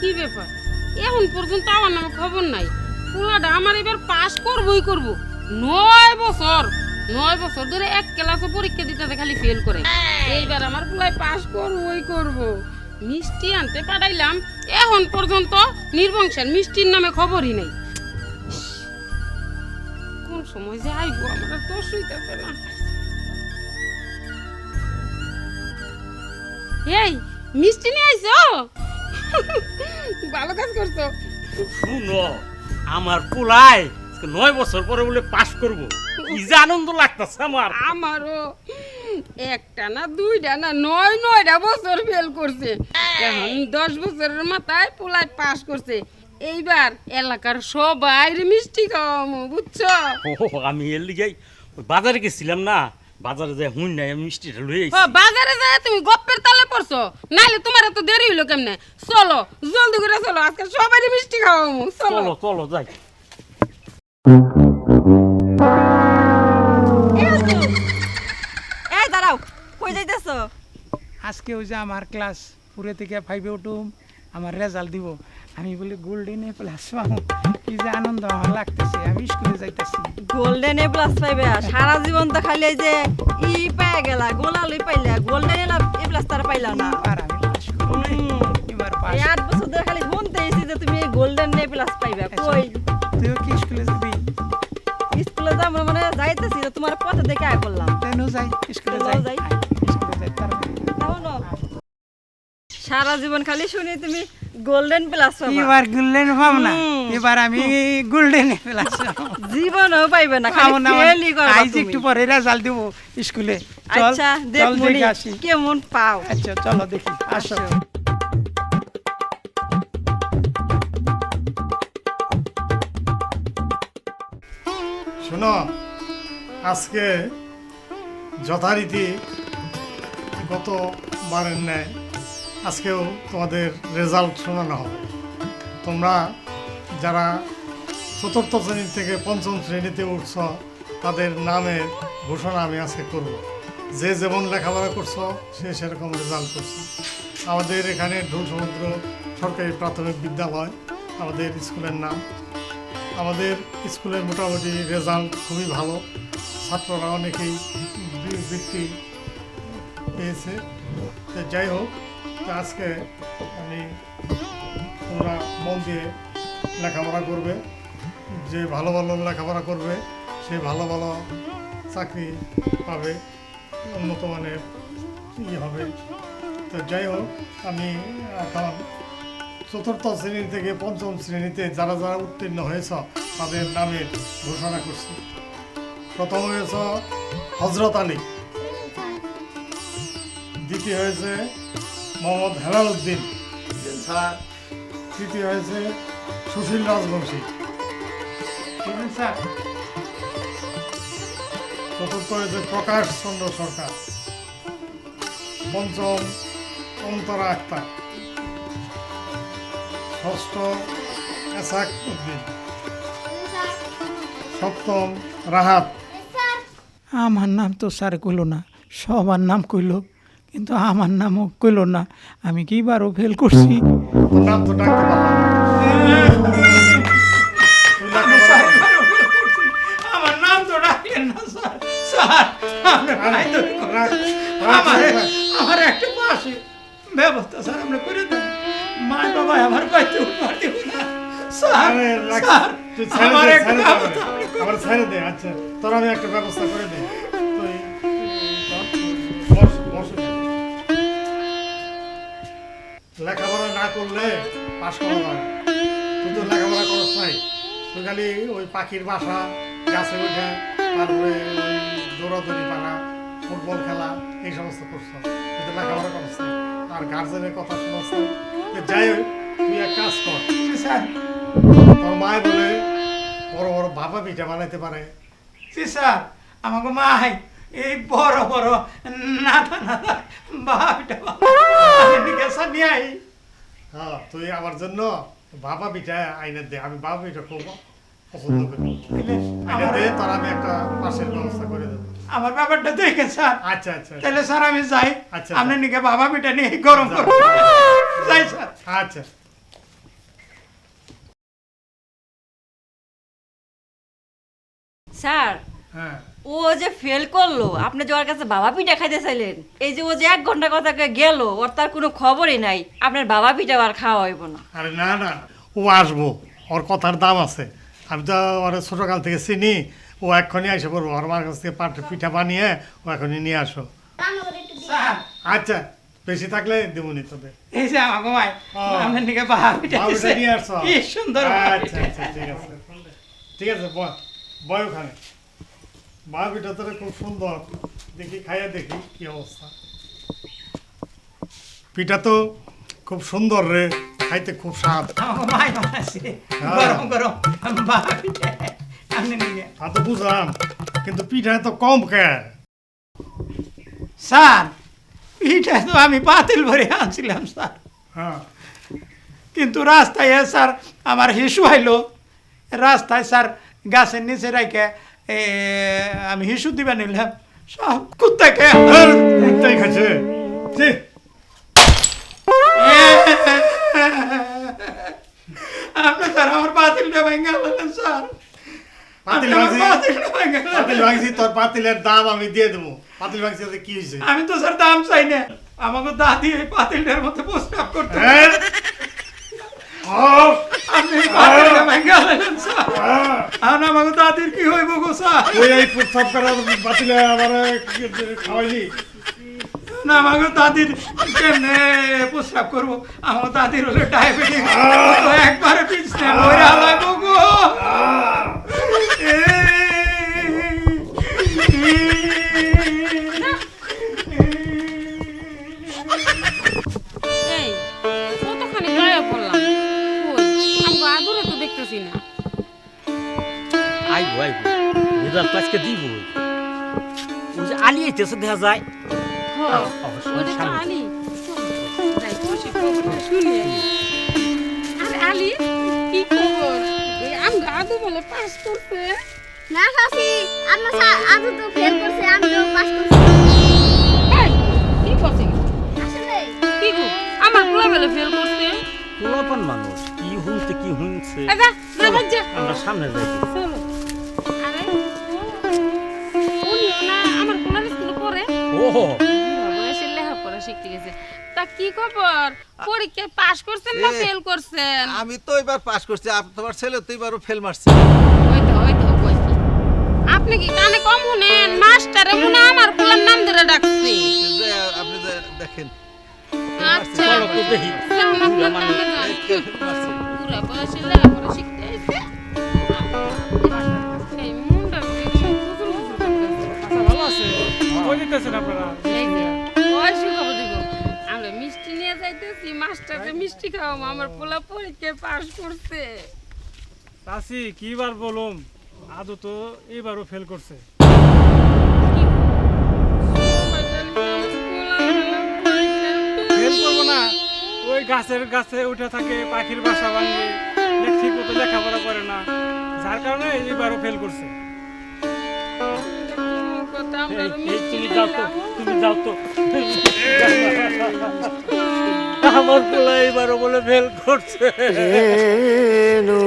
কি ব্যাপার? এখন পর্যন্ত আমার নামে খবর নাই। পোলাটা আমার এবার পাস করবই করব। নয় বছর নয় বছর ধরে এক ক্লাসে পরীক্ষা দিতে খালি ফেল করে। এইবার আমার পোলায় পাস করবই করব। মিষ্টি আনতে পাঠাইলাম, এখন পর্যন্ত নির্বংশের মিষ্টির নামে খবরই নাই। কোন সময় যে আইবো, আমার দোষ হইতেছে না। এই, মিষ্টি নিয়ে আইছো? ভালো কাজ করছ? শুনো আমার আজকে নয় বছর পরে বলে পাস করব। কি যে আনন্দ লাগতেছে আমার। আমারও একটা না দুইটা না নয় নয়টা বছর ফেল করছে। এখন দশ বছরের মাথায় পোলায় পাস করছে। এইবার এলাকার সবাই মিষ্টি খাওয়ামো বুঝছ? আমি এর ওই বাজারে গেছিলাম না। বাজারে যাই হুন নাই আমি মিষ্টিটা লই ও, আইছি। বাজারে যায় তুমি গপ্পের তালে পড়ছো। নাইলে তোমার এত দেরি হইল কেমনে? চলো জলদি করে চলো আজকে সবাই মিষ্টি খাওয়ামো চলো। চলো চলো যাই। এই দাঁড়াও কই যাইতেছো? আজকে ওই যে আমার ক্লাস পুরে থেকে ফাইভে উঠুম আমার রেজাল্ট দিব। আমি বলি গোল্ডেনে প্লাস পাবো কি যে আনন্দ আমার লাগতেছে আমি স্কুলে যাইতেছি। গোল্ডেন এ প্লাস পাইবে সারা জীবন তো খালি যে ই পাই গেলা গোলালই পাইলা গোল্ডেন এ প্লাস তার পাইলা না। আর আমি। এবার পাস আট বছর ধরে খালি শুনতে এসেছি যে তুমি গোল্ডেন এ প্লাস পাইবে কই? তুইও কি স্কুলে যাবি? স্কুলে যা আমরা মানে যাইতেছি তোমার পথে দেখে আয় চলো যাই যাই। স্কুলে যাই সারা জীবন খালি শুনি তুমি গোল্ডেন প্লাস পাবা এবার গোল্ডেন পাবো না। এবার আমি গোল্ডেন প্লাস জীবনও পাইবে না খালি না ফেলই করবা আইজ তুমি। একটু পরে রেজাল্ট দিব স্কুলে। আচ্ছা দেখ মনি আসি। কেমন পাও। আচ্ছা চলো দেখি আসো। আসো। শোনো আজকে যথারীতি গত বারের ন্যায় আজকেও তোমাদের রেজাল্ট শোনানো হবে তোমরা যারা চতুর্থ শ্রেণি থেকে পঞ্চম শ্রেণীতে উঠছ তাদের নামের ঘোষণা আমি আজকে করব যে যেমন লেখাপড়া করছ সে সেরকম রেজাল্ট করছ আমাদের এখানে ঢোল সমুদ্র সরকারি প্রাথমিক বিদ্যালয় আমাদের স্কুলের নাম আমাদের স্কুলের মোটামুটি রেজাল্ট খুবই ভালো ছাত্ররা অনেকেই বৃত্তি পেয়েছে যাই হোক আজকে আমি তোমরা মন দিয়ে লেখাপড়া করবে, যে ভালো ভালো লেখাপড়া করবে, সে ভালো ভালো চাকরি পাবে, উন্নত মানের ই হবে। তো যাই হোক, আমি এখন চতুর্থ শ্রেণি থেকে পঞ্চম শ্রেণীতে যারা যারা উত্তীর্ণ হয়েছ, তাদের নামের ঘোষণা করছি। প্রথম হয়েছ হজরত আলী, দ্বিতীয় হয়েছে মোহাম্মদ হেলাল উদ্দিন তৃতীয় হয়েছে সুশীল রাজবংশী। স্যার। চতুর্থ হয়েছে প্রকাশ চন্দ্র সরকার। পঞ্চম অন্তরা আক্তার। ষষ্ঠ এসাক উদ্দিন। সপ্তম রাহাত। আমার নাম তো স্যার কইল না সবার নাম কইল কিন্তু আমার নামও কইল না আমি কি বারো ফেল করছি নাম তো ডাকতে। আমার নাম তো ডাকলেন না স্যার স্যার রাখ, রাখ, আমার আমার একটা পাশে ব্যবস্থা স্যার আমরা করে দেন মা বাবা আমার বাড়িতে উপহার দেব না স্যার স্যার আমার দে, একটা ব্যবস্থা আমারে। আপনি করে আমারে ছেড়ে দে, আচ্ছা। তোর আমি একটা ব্যবস্থা করে দিই। লেখাপড়া না করলে পাশ করা যায় না। তুই তো লেখাপড়া করস নাই তুই খালি ওই পাখির বাসা গাছে উঠে তারপরে ওই দৌড়াদৌড়ি পারা ফুটবল খেলা এই সমস্ত করছ কিন্তু লেখাপড়া নাই আর গার্জেনের কথা শুনছ। তো যাই হোক তুই এক কাজ কর। স্যার। তোর মায় বলে বড় বড় ভাপা পিঠা বানাইতে পারে। স্যার। আমাকে মাই এই বড় বড় নাথা নাথা বাপিটা গেছা নিয়ে আই হ্যাঁ তুই আমার জন্য বাবা পিঠা আইনে দে আমি বাবা পিঠা খুব পছন্দ করি। আইনে দে তোর আমি একটা পাশের ব্যবস্থা করে দেবো। আমার ব্যাপারটা দেখে স্যার আচ্ছা, আচ্ছা আচ্ছা তাহলে স্যার আমি যাই। আচ্ছা আপনার আচ্ছা। নিকে বাবা পিঠা নিয়ে গরম করব যাই স্যার। আচ্ছা। স্যার হ্যাঁ। ও যে ফেল করল আপনি যে ওর কাছে বাবা পিঠা খাইতে চাইলেন এই যে ও যে এক ঘণ্টা কথা গেল ওর তার কোনো খবরই নাই আপনার বাবা পিঠা আর খাওয়া হইব না। আরে না না ও আসব ওর কথার দাম আছে। আমি তো ওর ছোটোকাল থেকে চিনি ও এক্ষুনি এসে পড়ব ওর মার কাছ থেকে পাট পিঠা বানিয়ে ও এখনই নিয়ে আসো। আচ্ছা বেশি থাকলে দেবনি তোদের। এই যে আমার ঘুমায় ও। আপনার দিকে বাহা পিঠা নিয়ে আসছো কি সুন্দর আচ্ছা আচ্ছা ঠিক আছে। ঠিক আছে বয় বয় ওখানে। বাবু পিঠা তোর খুব সুন্দর। দেখি খাইয়া দেখি কি অবস্থা। পিঠা তো খুব সুন্দর রে খাইতে খুব স্বাদ। হ্যাঁ। গরম তা তো বুঝলাম কিন্তু পিঠা তো কম খায় স্যার পিঠা তো আমি পাতিল ভরে আনছিলাম স্যার। হ্যাঁ। কিন্তু রাস্তায় এ স্যার আমার হিসু আইলো। রাস্তায় স্যার গাছের নিচে রেখে আমি হিসু দিবা নিলাম সব কুত্তা কে কুত্তাই খাচ্ছে। আপনি স্যার আমার পাতিলটা ভেঙে গেলেন স্যার। পাতিল ভাঙছি। পাতিল তোর পাতিলের দাম আমি দিয়ে দেবো। পাতিল ভাঙছি কি হয়েছে? আমি তো স্যার দাম চাই না। আমাকে দাদি এই পাতিলটার মধ্যে প্রস্তাব করতে হ্যাঁ? আপনি পাতিলটা ভেঙে গেলেন স্যার আহ, আর আমাকে দাদির কি হইব গো স্যার ওই এই প্রস্তাব করা পাতিলে আমার খাওয়াইলি না আমাকে দাদির কেমনে প্রস্রাব করবো আমার দাদির হলে ডায়াবেটিস একবারে পিছনে মরে আইবো আইবো। রেজাল্ট তো আজকে দিব। ওই যে আলি আইতেছে দেখা যায়। হ অবশ্যই ওরে তো সামনে। আলি। কি খবর? এই আমগো আদু বলে পাস করছে। না শাসি আমার আদু তো ফেল করছে আমি তো পাস করছি। এই, কি করছে? আসলে কি গো আমার পোলা বেলে ফেল করছে। পোলাপান মানুষ কি হুনছে কি হুনছে আচ্ছা আমরা সামনে যাই। পড়ে ও লেখাপড়া শিখতে গেছে তা কি খবর পরীক্ষায় পাশ করছেন না ফেল করছেন আমি তো এবার পাস করছি তোমার ছেলে তো এবারও ফেল মারছে ওই তো ওই তো কই আপনি কি কানে কম শুনেন মাস্টারে মনে আমার পোলার নাম ধরে ডাকছে আপনি দেখেন আচ্ছা চলো তো দেখি যান, আপনার বুড়া মানুষ। কামে যান। এই ফেল মারছে বুড়া বয়সে লেখাপড়া শিখতে কই দিতেছেন আপনারা? এই যে, ওই সুখবর দিব। আমরা মিষ্টি নিয়ে যাইতেছি মাস্টারকে মিষ্টি খাওয়াবো। আমার পোলা পরীক্ষায় পাশ করছে। বলুম? আদু তো এবারও ফেল করছে। ফেল করব না। ওই গাছের গাছে উঠে থাকে পাখির বাসা ভাঙে ঠিক মতো লেখাপড়া করে না। যার কারণে এবারও ফেল করছে। তুমি যাও তো তুমি যাও তো আমার পোলা এবারও বলে ফেল করছে রেনু